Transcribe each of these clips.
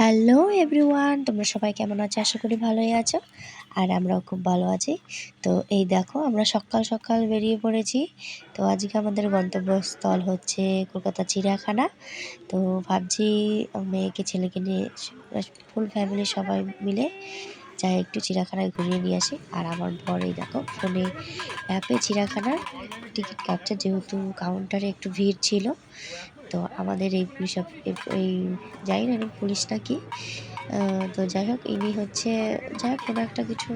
Hello everyone, তোমরা সবাই কেমন আছো? আশা করি ভালোই আছো আর আমরাও খুব ভালো আছি। তো এই দেখো, আমরা সকাল সকাল বেরিয়ে পড়েছি। তো আজকে আমাদের গন্তব্যস্থল হচ্ছে কলকাতা চিড়িয়াখানা। তো ভাবছি মেয়েকে, ছেলেকে নিয়ে, ফুল ফ্যামিলি সবাই মিলে যাই একটু চিড়িয়াখানায় ঘুরিয়ে নিয়ে আসি। আর আমার বর দেখো, ফোনে অ্যাপে চিড়িয়াখানার টিকিট কাটছে যেহেতু কাউন্টারে একটু ভিড় ছিল, তো আমাদের এই পুলিশ এই- যাই না পুলিশ নাকি তো যাই হোক, ইনি হচ্ছে, যাই হোক, কোনো একটা কিছু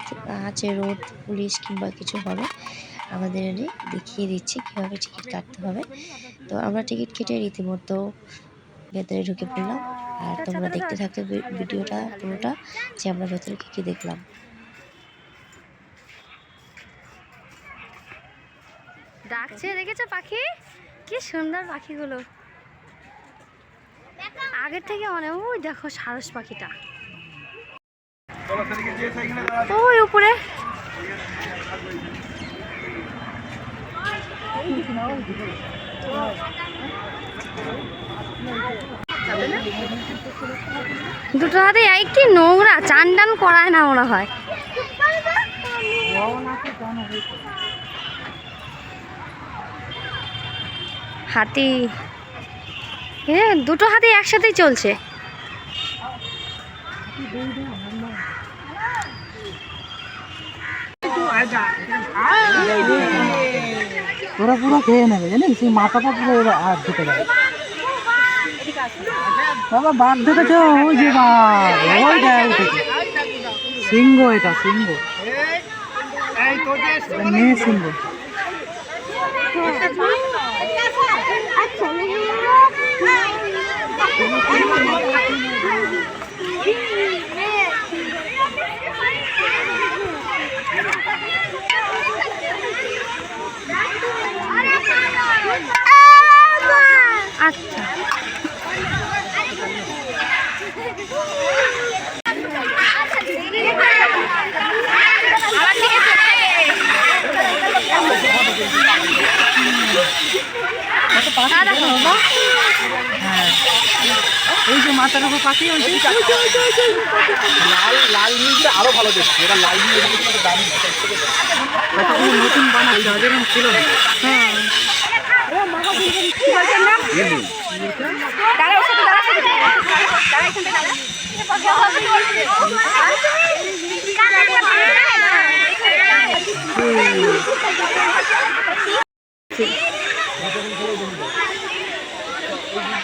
আছে রোড, পুলিশ কিংবা কিছু হবে, আমাদের এনে দেখিয়ে দিচ্ছে কীভাবে টিকিট কাটতে হবে। তো আমরা টিকিট কেটে রীতিমতো ভেতরে ঢুকে পড়লাম। আর তোমরা দেখতে থাকতে ভিডিওটা পুরোটা যে আমরা ভেতরে কী কী দেখলাম। ডাকছে, দেখেছ পাখি? কি সুন্দর পাখিগুলো। আগের থেকে অনেক ওই দেখো সারস পাখিটা। ওই উপরে। দুটো হাতে একটি নোংরা চান টান করায় না মনে হয়। হাতি। হ্যাঁ দুটো হাতি একসাথেই চলছে। ওরা পুরো খেয়ে নেবে, জানিস? সেই মাথাটা পুরো আর ঢুকে যাবে। বাবা বাঘ দেখেছ ওই যে ওই সিংহ এটা সিংহ। মেয়ে সিংহ। আচ্ছা। হ্যাঁ ওই যে মাথার উপর পাখি ওই লাল লাল নীলটা আরও ভালো দেখতে এটা লাল নীল দাম নতুন বানাচ্ছে আগে এরকম ছিল দেখব এই দেখাচ্ছে দেখ ঘর দিয়ে এখন তুই জ্যাম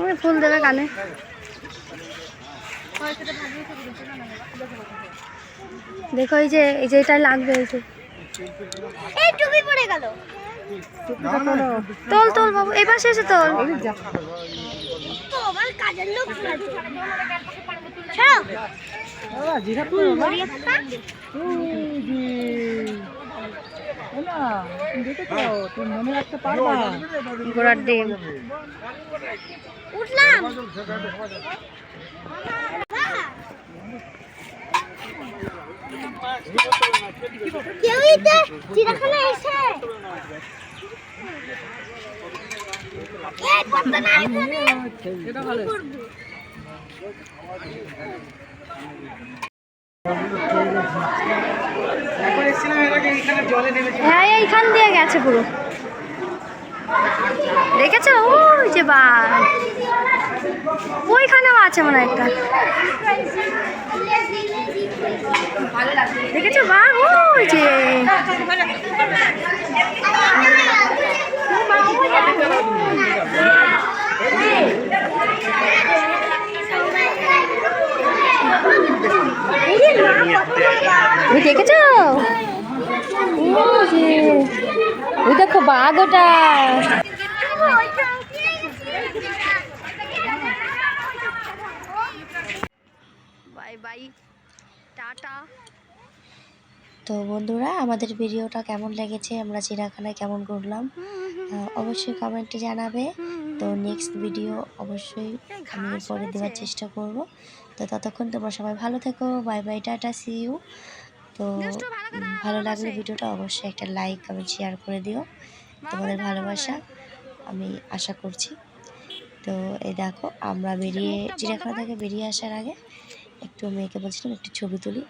ওই ফুল দেবে কানে। দেখো এই যে এই যে এটা লাগবে এই যে। তোল তোল বাবু এই পাশে এসে তোল। বাবা জিরাফ তো বাবা ওই যে ও না তুমি দেখেছ মনে রাখতে পারবা। ঘোড়ার ডিম। এটা ভালো। হ্যাঁ এইখান দিয়ে গেছে পুরো। দেখেছ? ওই যে বা। ওইখানেও আছে মনে একটা। দেখেছ? বা, ওই যে ওই দেখেছ ওই যে ওই দেখো বাঘ ওটা বাই বাই টাটা। তো বন্ধুরা আমাদের ভিডিওটা কেমন লেগেছে? আমরা চিড়িয়াখানায় কেমন ঘুরলাম? অবশ্যই কমেন্টে জানাবে। তো নেক্সট ভিডিও অবশ্যই আমি পরে দেওয়ার চেষ্টা করব। তো ততক্ষণ তোমরা সবাই ভালো থেকো। Bye bye tata see you তো ভালো করে লাগলে ভিডিওটা অবশ্যই একটা লাইক কমেন্ট শেয়ার করে দিও। তোমাদের ভালোবাসা আমি আশা করছি। তো এই দেখো আমরা বেরিয়ে চিড়িয়াখানা থেকে বেরিয়ে আসার আগে একটু মেয়েকে বলছিলাম একটু ছবি তুলি।